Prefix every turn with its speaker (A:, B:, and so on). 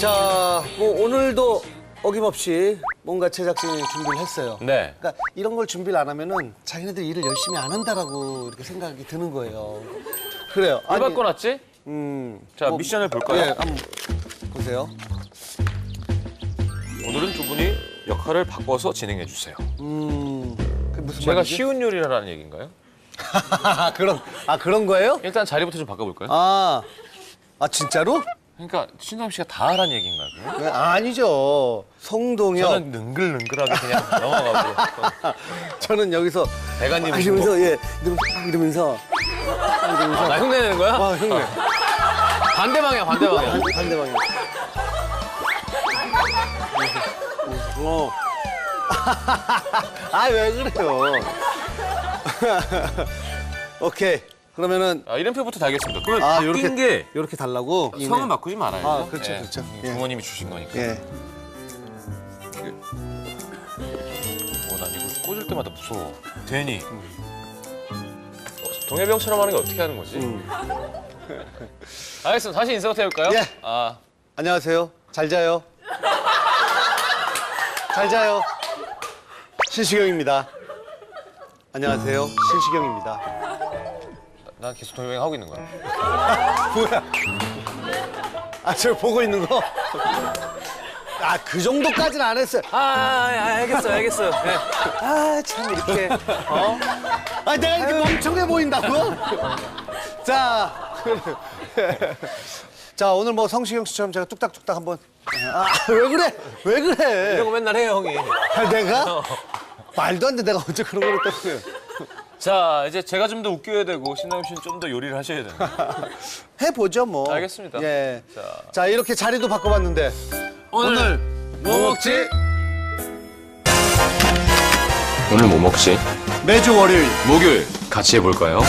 A: 자, 뭐 오늘도 어김없이 뭔가 제작진이 준비를 했어요.
B: 네.
A: 그러니까 이런 걸 준비를 안 하면은 자기네들 일을 열심히 안 한다라고 이렇게 생각이 드는 거예요. 그래요.
B: 왜 바꿔놨지?
A: 음.
B: 자,
A: 뭐,
B: 미션을 볼까요?
A: 예, 한번 보세요.
B: 오늘은 두 분이 역할을 바꿔서 진행해 주세요.
A: 음. 그 무슨
B: 제가
A: 말이지?
B: 쉬운 요리라는 얘기인가요?
A: 아, 그런 아 그런 거예요?
B: 일단 자리부터 좀 바꿔볼까요?
A: 아. 아 진짜로?
B: 그러니까 신동 씨가 다 하라는 얘기인가요?
A: 네, 아니죠. 성동이요.
B: 저는 능글능글하게 그냥 넘어가고
A: 저는 여기서
B: 대가님
A: 아, 이러면서 예 이러면서 이러면서
B: 나 흉내 내는 거야?
A: 와 형님
B: 반대 방향 반대 방향
A: 반대 방향. 어. 아 왜 그래요? 오케이 그러면은
B: 아, 이름표부터 달겠습니다 그러면
A: 아
B: 바뀐
A: 요렇게
B: 게
A: 요렇게 달라고
B: 성은 바꾸지 말아요
A: 아, 그렇죠, 그렇죠. 예.
B: 부모님이 주신 거니까
A: 예.
B: 어, 난 이거 꽂을 때마다 무서워 괜히 어, 동해병처럼 하는 게 어떻게 하는 거지? 알겠습니다 다시 인사부터 해볼까요?
A: 예.
B: 아,
A: 안녕하세요. 잘 자요. 잘 자요. 신시경입니다. 안녕하세요. 신시경입니다.
B: 난 계속 동해병 하고 있는 거야
A: 뭐야? 아, 저 보고 있는 거? 아, 그 정도까지는 안 했어요.
B: 아, 아 알겠어요 알겠어요 네.
A: 아, 참, 이렇게. 어? 아, 내가 이렇게 멍청해 보인다고? 자. 자, 오늘 뭐 성시경 씨처럼 제가 뚝딱뚝딱 한번. 아, 왜 그래? 왜 그래?
B: 이런 거 맨날 해요 형이
A: 아, 내가? 말도 안 돼. 내가 언제 그런 걸 했다고요.
B: 자 이제 제가 좀 더 웃겨야 되고 신동 씨는 좀 더 요리를 하셔야 되는
A: 해보죠, 뭐.
B: 알겠습니다.
A: 예.
B: 자.
A: 자, 이렇게 자리도 바꿔봤는데.
B: 오늘
A: 뭐 먹지?
C: 오늘 뭐 먹지?
A: 매주 월요일.
C: 목요일 같이 해볼까요?